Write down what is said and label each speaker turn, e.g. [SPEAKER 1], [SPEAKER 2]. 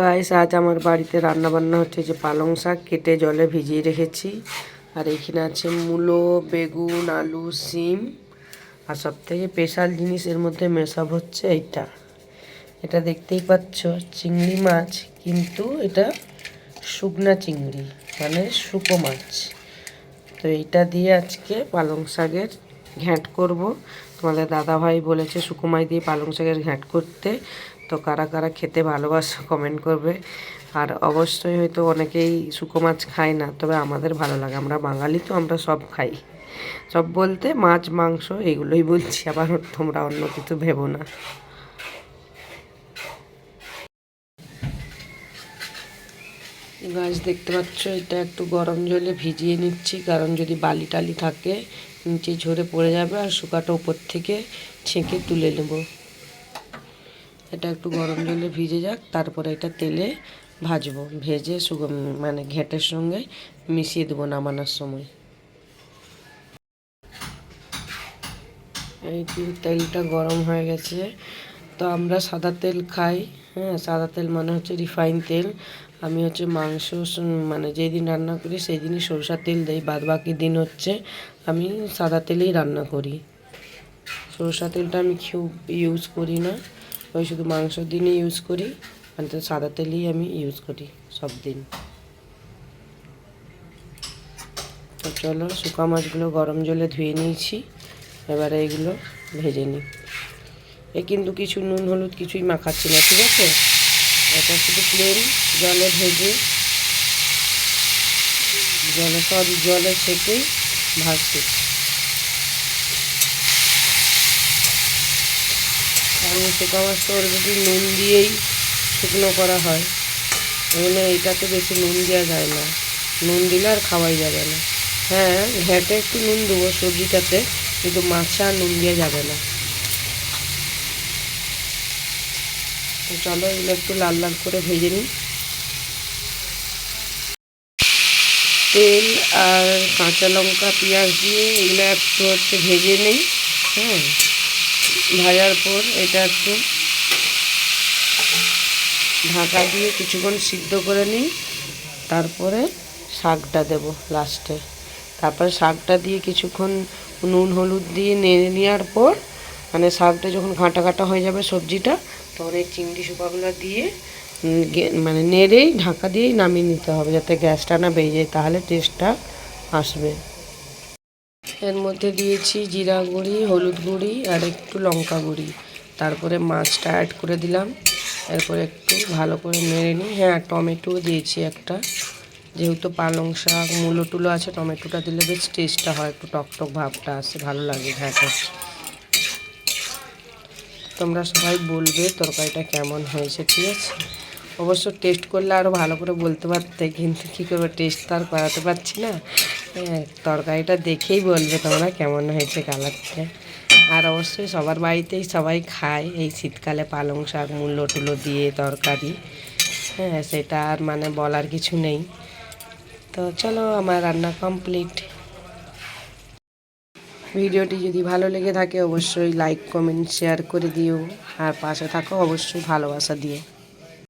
[SPEAKER 1] Guys, আজ আমার বাড়িতে রান্না বান্না হচ্ছে যে পালং শাক, কেটে জলে ভিজিয়ে রেখেছি। আর এখানে আছে মূলো, বেগুন, আলু, সিম। আর সব থেকে স্পেশাল জিনিস এর মধ্যে মেশাব হচ্ছে এইটা। এটা দেখতেই পাচ্ছ, চিংড়ি মাছ, কিন্তু এটা শুকনা চিংড়ি মানে শুকো মাছ। তো এইটা দিয়ে আজকে পালং শাকের ঘ্যাঁট করব। তোমাদের দাদা ভাই বলেছে সুকুমাই দিয়ে পালং শাকের ঘ্যাঁট করতে। তো কারা কারা খেতে ভালোবাসো কমেন্ট করবে। আর অবশ্যই হয়তো অনেকেই শুকো মাছ খায় না, তবে আমাদের ভালো লাগে। আমরা বাঙালি তো, আমরা সব খাই। সব বলতে মাছ, মাংস, এগুলোই বলছি। আবার তোমরা অন্য কিছু ভেবো না। গাছ দেখতে পাচ্ছ, এটা একটু গরম জলে ভিজিয়ে নিচ্ছি। কারণ যদি বালি টালি থাকে নিচে ঝরে পড়ে যাবে আর শুকাটা উপর থেকে ছেঁকে তুলে নেব। এটা একটু গরম জলে ভিজে যাক, তারপরে এটা তেলে ভাজবো। ভেজে শুকো মানে ঘেঁটের সঙ্গে মিশিয়ে দেবো নামানোর সময়। এই তেলটা গরম হয়ে গেছে, তো আমরা সাদা তেল খাই। হ্যাঁ সাদা তেল মানে হচ্ছে রিফাইন তেল। আমি হচ্ছে মাংস মানে যেই দিন রান্না করি সেই দিনই সরষার তেল দেই বাদ বাকি দিন হচ্ছে আমি সাদা তেলেই রান্না করি। সরষা তেলটা আমি খুব ইউজ করি না, ওই শুধু মাংসর দিনই ইউজ করি মানে তো সাদা তেলই আমি ইউজ করি সব দিন। তো চলো শুকা মাছগুলো গরম জলে ধুয়ে নিয়েছি, এবারে এগুলো ভেজে নিই। এ কিন্তু কিছু নুন, হলুদ কিছুই মাখাচ্ছি না, ঠিক আছে? এটা শুধু প্লেন জলে ভেজে, জলে সব জলে ছেঁকেই ভাজছি। কারণ শুকা মাছটা অলরেডি নুন দিয়েই শুকনো করা হয় এখানে এইটাতে বেশি নুন দেওয়া যায় না। নুন দিলে আর খাওয়াই যাবে না। হ্যাঁ ঘ্যাটে একটু নুন দেবো সবজিটাতে, কিন্তু মাছে আর নুন দেওয়া যাবে না। তো চলো এগুলো একটু লাল লাল করে ভেজে নিই। তেল আর কাঁচা লঙ্কা, পেঁয়াজ দিয়ে এগুলো একটু হচ্ছে ভেজে নিই হ্যাঁ। ভাজার পর এটা একটু ঢাকা দিয়ে কিছুক্ষণ সিদ্ধ করে নিই, তারপরে শাকটা দেব লাস্টে তারপরে শাকটা দিয়ে কিছুক্ষণ নুন, হলুদ দিয়ে নেড়ে নেওয়ার পর মানে শাকটা যখন ঘাঁটা ঘাঁটা হয়ে যাবে সবজিটা, তখন এই চিংড়ি শুকাগুলো দিয়ে মানে নেড়েই ঢাকা দিয়েই নামিয়ে নিতে হবে যাতে গ্যাসটা না বেরিয়ে যায়, তাহলে টেস্টটা আসবে। এর মধ্যে দিয়েছি জিরা গুঁড়ি, হলুদ গুঁড়ি আর একটু লঙ্কা গুঁড়ি। তারপরে মাছটা অ্যাড করে দিলাম। এরপর একটু ভালো করে নেড়ে নিই। হ্যাঁ টমেটো দিয়েছি একটা। যেহেতু পালং শাক, মূলো টুলো আছে, টমেটোটা দিলে বেশ টেস্টটা হয়, একটু টক টক ভাবটা আসে, ভালো লাগে ঘ্যাঁটে তোমরা সবাই বলবে তরকারিটা কেমন হয়েছে, ঠিক আছে? অবশ্য টেস্ট করলে আরও ভালো করে বলতে পারতে, কিন্তু কী করব টেস্ট তো আর করাতে পারছি না। হ্যাঁ তরকারিটা দেখেই বলবে তোমরা কেমন হয়েছে কালারটা। আর অবশ্যই সবার বাড়িতেই সবাই খায় এই শীতকালে পালং শাক মূল্য টুলো দিয়ে তরকারি। হ্যাঁ সেটা আর মানে বলার কিছু নেই। তো চলো, আমার রান্না কমপ্লিট ভিডিওটি যদি ভালো লেগে থাকে, অবশ্যই লাইক কমেন্ট শেয়ার করে দিও। আর পাশে থাকো অবশ্যই ভালোবাসা দিও